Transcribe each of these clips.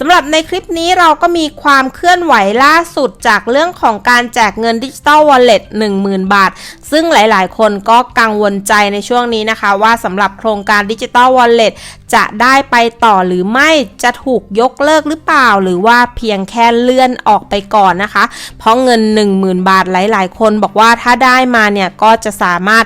สำหรับในคลิปนี้เราก็มีความเคลื่อนไหวล่าสุดจากเรื่องของการแจกเงินดิจิตอลวอลเล็ต10,000 บาท ซึ่งหลายๆ คนก็กังวลใจในช่วงนี้นะคะ ว่าสำหรับโครงการดิจิตอลวอลเล็ตจะได้ไปต่อหรือไม่จะถูกยกเลิกหรือเปล่า หรือว่าเพียงแค่เลื่อนออกไปก่อนนะคะ เพราะเงิน 10,000 บาทหลาย ๆ คนบอกว่าถ้าได้มาเนี่ยก็จะสามารถ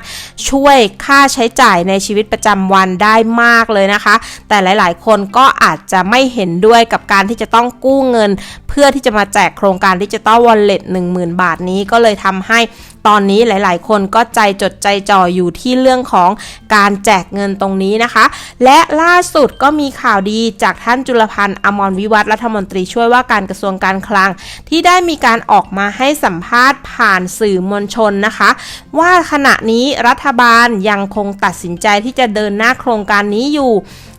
ช่วยค่าใช้จ่ายในชีวิตประจำวันได้มากเลยนะคะ แต่หลาย ๆ คนก็อาจจะไม่เห็นด้วยกับการที่จะต้องกู้เงิน เพื่อที่จะมาแจกโครงการดิจิตอลวอลเล็ตหนึ่งหมื่นบาทนี้ก็เลยทำให้ ตอนนี้หลาย ๆ คนก็ใจจดใจจ่ออยู่ที่เรื่องของการแจกเงินตรงนี้นะคะ และล่าสุดก็มีข่าวดีจากท่านจุลพันธ์อมรวิวัฒรัฐมนตรีช่วยว่าการกระทรวงการคลัง ที่ได้มีการออกมาให้สัมภาษณ์ผ่านสื่อมวลชนนะคะ ว่าขณะนี้รัฐบาลยังคงตัดสินใจที่จะเดินหน้าโครงการนี้อยู่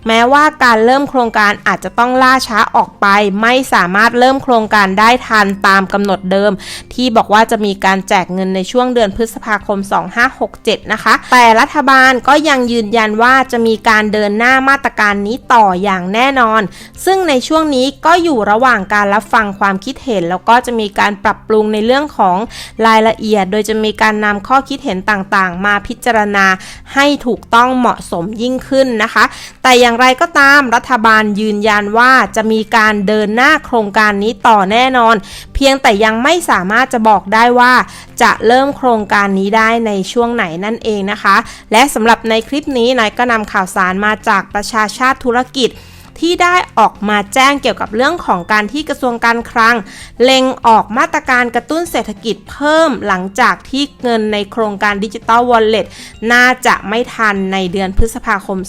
แม้ว่าการเริ่มโครงการอาจจะต้องล่าช้าออกไป ไม่สามารถเริ่มโครงการได้ทันตามกำหนดเดิม ที่บอกว่าจะมีการแจกเงินในช่วงเดือนพฤษภาคม 2567 นะคะ แต่รัฐบาลก็ยังยืนยันว่าจะมีการเดินหน้ามาตรการนี้ต่ออย่างแน่นอน ซึ่งในช่วงนี้ก็อยู่ระหว่างการรับฟังความคิดเห็น แล้วก็จะมีการปรับปรุงในเรื่องของรายละเอียด โดยจะมีการนำข้อคิดเห็นต่างๆ มาพิจารณาให้ถูกต้องเหมาะสมยิ่งขึ้นนะคะ แต่อย่างไรก็ตามรัฐบาลยืนยันว่าจะมีการเดินหน้าโครงการนี้ต่อแน่นอน เพียงแต่ยังไม่สามารถจะบอกได้ว่าจะเริ่มริ่มโครงการนี้ได้ในช่วงไหนนั่นเองนะคะ และสำหรับในคลิปนี้นายก็นำข่าวสารมาจากประชาชาติธุรกิจ ที่ได้ออกมาแจ้งเกี่ยวกับเรื่องของการที่กระทรวงการคลัง เล็งออกมาตรการกระตุ้นเศรษฐกิจเพิ่มหลังจากที่เงินในโครงการดิจิตอลวอลเล็ตน่าจะไม่ทันในเดือนพฤษภาคม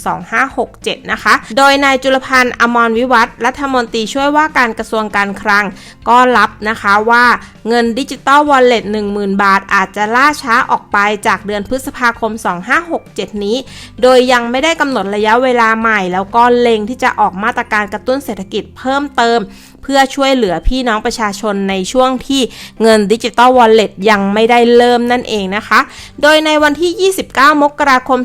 2567 นะคะ โดยนายจุลพันธ์อมรวิวัฒรัฐมนตรีช่วยว่าการกระทรวงการคลัง ก็รับนะคะว่าเงินดิจิตอลวอลเล็ต10,000 บาทอาจจะล่าช้าออกไปจากเดือนพฤษภาคม 2567 นี้ โดยยังไม่ได้กำหนดระยะเวลาใหม่ แล้วก็เล็งที่จะออกมาตรการกระตุ้นเศรษฐกิจเพิ่มเติม เพื่อช่วยเหลือพี่น้องประชาชนในช่วงที่เงินดิจิตอลวอลเล็ตยังไม่ได้เริ่มนั่นเองนะคะ โดยในวันที่ 29 มกราคม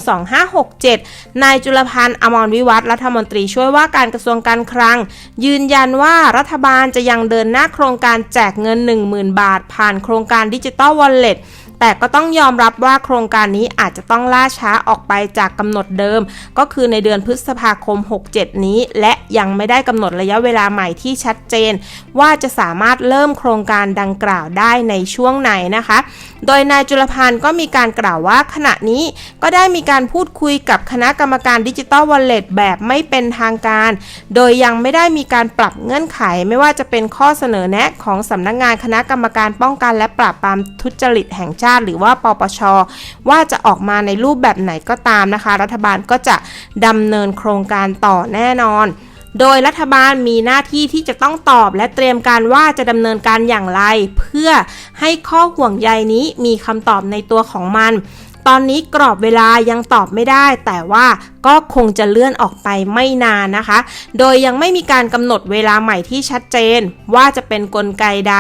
2567 นายจุลพันธ์อมรวิวัฒรัฐมนตรีช่วยว่าการกระทรวงการคลัง ยืนยันว่ารัฐบาลจะยังเดินหน้าโครงการแจกเงิน 10,000 บาท ผ่านโครงการดิจิตอลวอลเล็ต แต่ก็ต้องยอมรับว่าโครงการนี้อาจจะต้องล่าช้าออกไปจากกำหนดเดิม ก็คือในเดือนพฤษภาคม 67 นี้ และยังไม่ได้กำหนดระยะเวลาใหม่ที่ชัดเจน ว่าจะสามารถเริ่มโครงการดังกล่าวได้ในช่วงไหนนะคะ โดยนายจุลพันธ์ก็มีการกล่าวว่าขณะนี้ก็ได้มีการพูดคุยกับคณะกรรมการดิจิตอลวอลเล็ตแบบไม่เป็นทางการ โดยยังไม่ได้มีการปรับเงื่อนไขไม่ว่าจะเป็นข้อเสนอแนะของสำนักงงานคณะกรรมการป้องกันและปราบปรามทุจริตแห่งชาติหรือว่าปปช ว่าจะออกมาในรูปแบบไหนก็ตามนะคะ รัฐบาลก็จะดำเนินโครงการต่อแน่นอนโดยรัฐบาลมีหน้าที่ที่จะต้องตอบและเตรียมการว่าจะดำเนินการอย่างไร เพื่อให้ข้อห่วงใยนี้มีคำตอบในตัวของมัน ตอนนี้กรอบเวลายังตอบไม่ได้ แต่ว่า ก็คงจะเลื่อนออกไปไม่นานนะคะ โดยยังไม่มีการกำหนดเวลาใหม่ที่ชัดเจนว่าจะเป็นนกลไกใด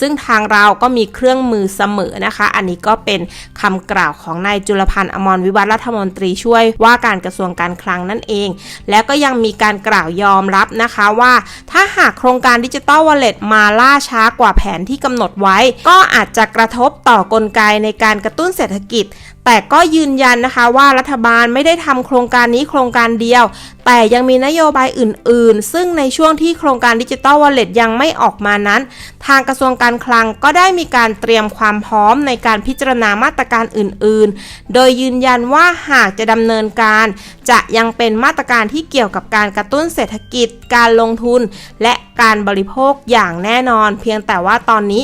ซึ่งทางเราก็มีเครื่องมือเสมอนะคะ อันนี้ก็เป็นคำกล่าวของนายจุลพันธ์อมรวิวัฒน์รัฐมนตรีช่วยว่าการกระทรวงการคลังนั่นเอง แล้วก็ยังมีการกล่าวยอมรับนะคะว่า ถ้าหากโครงการดิจิตอลวอลเล็ตมาล่าช้ากว่าแผนที่กำหนดไว้ ก็อาจจะกระทบต่อกลไกในการกระตุ้นเศรษฐกิจแต่ก็ยืนยันนะคะว่ารัฐบาลไม่ได้ทำโครงการการนี้โครงการเดียว แต่ยังมีนโยบายอื่น ๆ ซึ่งในช่วงที่โครงการดิจิตอลวอลเล็ตยังไม่ออกมานั้น ทางกระทรวงการคลังก็ได้มีการเตรียมความพร้อมในการพิจารณามาตรการอื่น ๆ โดยยืนยันว่าหากจะดำเนินการ จะยังเป็นมาตรการที่เกี่ยวกับการกระตุ้นเศรษฐกิจ การลงทุน และการบริโภคอย่างแน่นอน เพียงแต่ว่าตอนนี้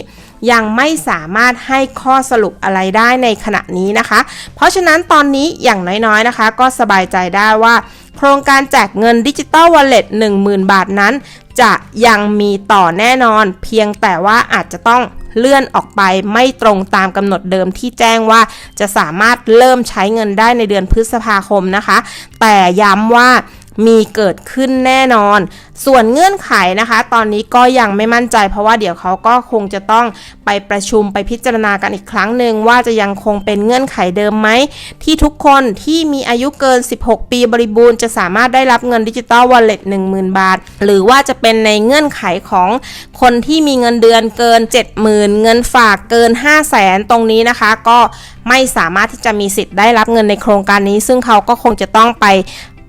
ยังไม่สามารถให้ข้อสรุปอะไรได้ในขณะนี้นะคะ เพราะฉะนั้นตอนนี้อย่างน้อยๆนะคะ ก็สบายใจได้ว่า โครงการแจกเงินดิจิตอลวอลเล็ต10,000 บาทนั้น จะยังมีต่อแน่นอน เพียงแต่ว่าอาจจะต้องเลื่อนออกไปไม่ตรงตามกำหนดเดิมที่แจ้งว่าจะสามารถเริ่มใช้เงินได้ในเดือนพฤษภาคมนะคะ แต่ย้ำว่า มีเกิดขึ้นแน่นอน ส่วนเงื่อนไขนะคะ ตอนนี้ก็ยังไม่มั่นใจ เพราะว่าเดี๋ยวเขาก็คงจะต้องไปประชุมไปพิจารณากันอีกครั้งหนึ่งว่าจะยังคงเป็นเงื่อนไขเดิมไหม ที่ทุกคนที่มีอายุเกิน 16 ปีบริบูรณ์จะสามารถได้รับเงินดิจิตอลวอลเล็ต10,000 บาท หรือว่าจะเป็นในเงื่อนไขของคนที่มีเงินเดือนเกิน 70,000 เงินฝากเกิน 5 0 0แสนตรงนี้นะคะ ก็ไม่สามารถที่จะมีสิทธิ์ได้รับเงินในโครงการนี้ ซึ่งเขาก็คงจะต้องไป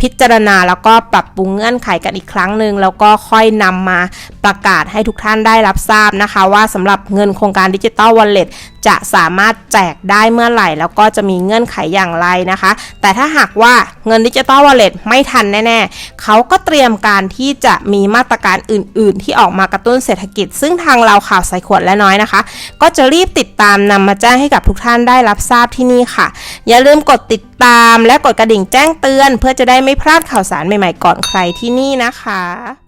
พิจารณา แล้วก็ปรับปรุงเงื่อนไขกันอีกครั้งหนึ่งแล้วก็ค่อยนำมาประกาศให้ทุกท่านได้รับทราบนะคะ ว่าสำหรับเงินโครงการดิจิตอลวอลเล็ต จะสามารถแจกได้เมื่อไหร่ แล้วก็จะมีเงื่อนไขอย่างไรนะคะ แต่ถ้าหากว่าเงินดิจิตอลวอลเล็ตไม่ทันแน่ ๆ เขาก็เตรียมการที่จะมีมาตรการอื่น ๆ ที่ออกมากระตุ้นเศรษฐกิจ ซึ่งทางเราข่าวใส่ขวดและน้อยนะคะ ก็จะรีบติดตามนำมาแจ้งให้กับทุกท่านได้รับทราบที่นี่ค่ะ อย่าลืมกดติดตามและกดกระดิ่งแจ้งเตือน เพื่อจะได้ไม่พลาดข่าวสารใหม่ ๆ ก่อนใครที่นี่นะคะ